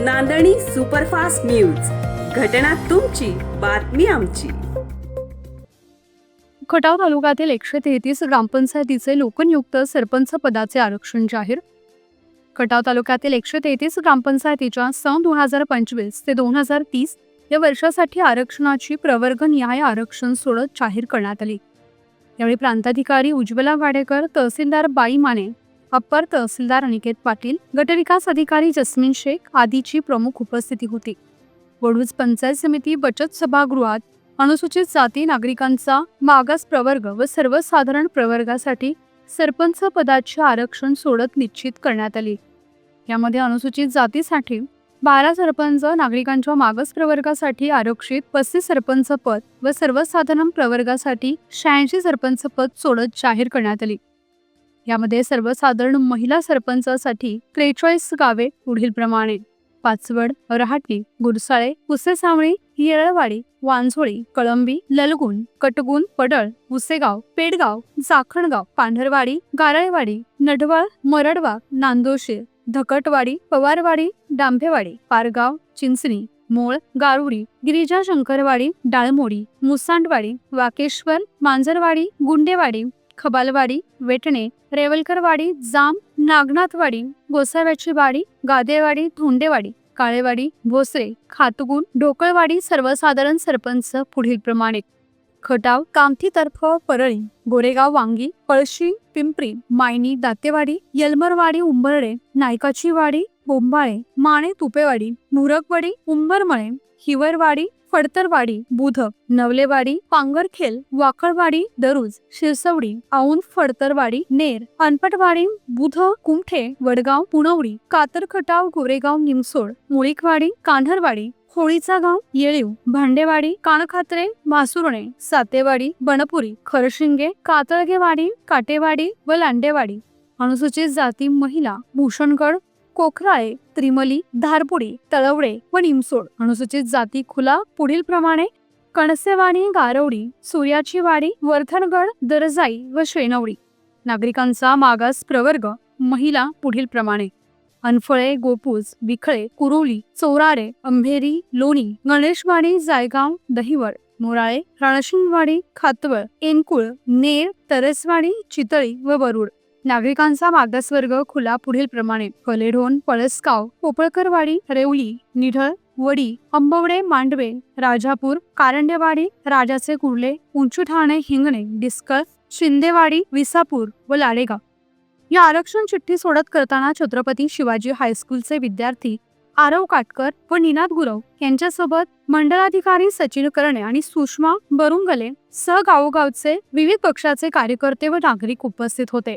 नांदणी superfast news. घटना तुमची बातमी आमची. खटाव तालुक्यातील एकशे तेहतीस ग्रामपंचायतीचे लोकनियुक्त सरपंच पदाचे आरक्षण जाहीर. खटाव तालुक्यातील एकशे तेहतीस ग्रामपंचायतीच्या सन दोन हजार पंचवीस ते दोन हजार तीस या वर्षासाठी आरक्षणाची प्रवर्गनिहाय आरक्षण सोडत जाहीर करण्यात आली. यावेळी प्रांताधिकारी उज्ज्वला वाडेकर तहसीलदार बाई माने अप्पर तहसीलदार अनिकेत पाटील गटविकास अधिकारी जस्मिन शेख आदीची प्रमुख उपस्थिती होती. वडूज पंचायत समिती बचत सभागृहात अनुसूचित जाती नागरिकांचा मागास प्रवर्ग व सर्वसाधारण प्रवर्गासाठी सरपंच पदाचे आरक्षण सोडत निश्चित करण्यात आली. यामध्ये अनुसूचित जातीसाठी बारा सरपंच नागरिकांच्या मागास प्रवर्गासाठी आरक्षित पस्तीस सरपंच पद व सर्वसाधारण प्रवर्गासाठी शहाऐंशी सरपंच पद सोडत जाहीर करण्यात आली. यामध्ये सर्वसाधारण महिला सरपंचासाठी त्रेचाळीस गावे पुढीलप्रमाणे पाचवड रहाटी गुरसाळे पुसेसावळी येरळवाडी वांझोळी कळंबी ललगुण कटगुण पडळ उसेगाव पेडगाव जाखणगाव पांढरवाडी गारळवाडी नढवाळ मरडवा नांदोशीर धकटवाडी पवारवाडी डांभेवाडी पारगाव चिंचणी मोळ गारुडी गिरिजा शंकरवाडी डाळमोडी मुसांडवाडी वाकेश्वर मांजरवाडी गुंडेवाडी खबालवाडी वेटणे रेवलकरवाडी जाम नागनाथवाडी गोसाव्याची वाडी गादेवाडी धोंडेवाडी काळेवाडी भोसरे खातगुण ढोकळवाडी सर्वसाधारण सरपंच पुढीलप्रमाणे खटाव कामठीतर्फ परळी गोरेगाव वांगी पळशी पिंपरी मायनी दातेवाडी यलमरवाडी उंबरडे नायकाची वाडी बोंबाळे माणे तुपेवाडी मुरकवाडी उंबरमळे हिवरवाडी फडतरवाडी बुध नवलेवाडी पांगरखेल वाकळवाडी दरुज शिरसवडी औंध फडतरवाडी नेर अनपटवाडी बुध कुमठे वडगाव पुणवडी कातरखटाव गोरेगाव निमसोड मुळीकवाडी कान्हरवाडी होळीचा गाव येळीव भांडेवाडी कानखात्रे मासुरणे सातेवाडी बनपुरी खरशिंगे कातळगेवाडी काटेवाडी व लांडेवाडी. अनुसूचित जाती महिला भूषणगड कोखराळे त्रिमली धारपुडी तळवडे व निमसोड. अनुसूचित जाती खुला पुढील प्रमाणे कणसेवाणी गारवडी सूर्याची वाडी वर्धनगड दरजाई व शेनवडी नागरिकांचा मागास प्रवर्ग महिला पुढील प्रमाणे अनफळे गोपूज विखळे कुरुली चोरारे अंभेरी लोणी गणेशवाडी जायगाव दहिवड मोराळे रणशिंगवाडी खातवळ एनकुळ नेर तरसवाडी चितळी व वरुड. नागरिकांचा मागासवर्ग खुला पुढील प्रमाणे. कलेढोण पळसगाव पोपळकरवाडी रेवली निढळ वडी अंबवडे मांडवे राजापूर कारंडेवाडी राजाचे कुर्ले उंचूठाणे हिंगणे डिस्कळ शिंदेवाडी विसापूर व लाडेगाव. या आरक्षण चिठ्ठी सोडत करताना छत्रपती शिवाजी हायस्कूलचे विद्यार्थी आरव काटकर व निनाद गुरव यांच्यासोबत मंडळाधिकारी सचिन करणे आणि सुषमा बरुंगले सह गावोगावचे विविध पक्षाचे कार्यकर्ते व नागरिक उपस्थित होते.